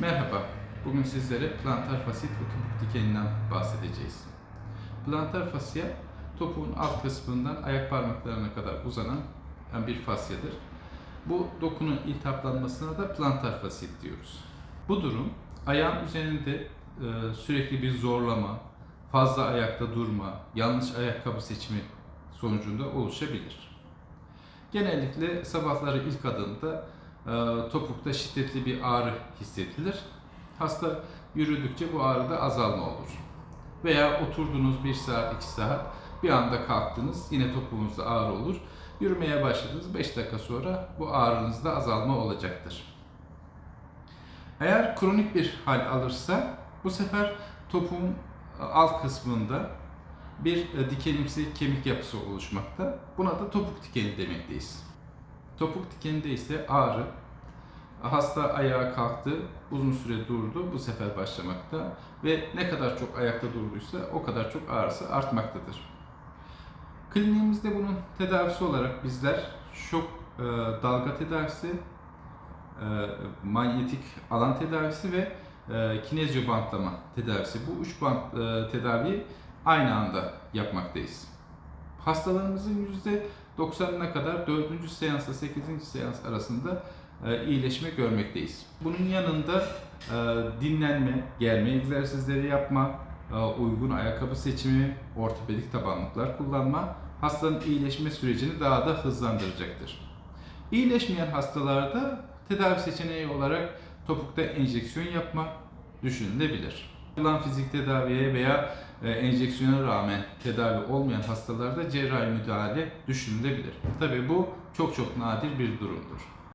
Merhaba, bugün sizlere plantar fasit ve topuk dikeninden bahsedeceğiz. Plantar fasya, topuğun alt kısmından ayak parmaklarına kadar uzanan bir fasyadır. Bu dokunun iltihaplanmasına da plantar fasit diyoruz. Bu durum ayağın üzerinde e, sürekli bir zorlama, fazla ayakta durma, yanlış ayakkabı seçimi sonucunda oluşabilir. Genellikle sabahları ilk adımda topukta şiddetli bir ağrı hissedilir. Hasta yürüdükçe bu ağrıda azalma olur. Veya oturdunuz 1 saat 2 saat bir anda kalktınız yine topuğunuzda ağrı olur. Yürümeye başladınız 5 dakika sonra bu ağrınızda azalma olacaktır. Eğer kronik bir hal alırsa bu sefer topuğun alt kısmında bir e, dikenimsi kemik yapısı oluşmakta. Buna da topuk dikeni demekteyiz. Topuk dikeninde ise ağrı, hasta ayağa kalktı, uzun süre durdu, bu sefer başlamakta ve ne kadar çok ayakta durduysa o kadar çok ağrısı artmaktadır. Kliniğimizde bunun tedavisi olarak bizler şok e, dalga tedavisi, e, manyetik alan tedavisi ve e, kinezyo bantlama tedavisi. Bu üç bant e, tedaviyi aynı anda yapmaktayız. Hastalarımızın %90'ına kadar 4. seansla 8. seans arasında e, iyileşme görmekteyiz. Bunun yanında e, dinlenme, germe egzersizleri yapma, e, uygun ayakkabı seçimi, ortopedik tabanlıklar kullanma hastanın iyileşme sürecini daha da hızlandıracaktır. İyileşmeyen hastalarda tedavi seçeneği olarak topukta enjeksiyon yapma düşünülebilir. Yapılan fizik tedaviye veya e, enjeksiyona rağmen tedavi olmayan hastalarda cerrahi müdahale düşünülebilir. Tabii bu çok çok nadir bir durumdur.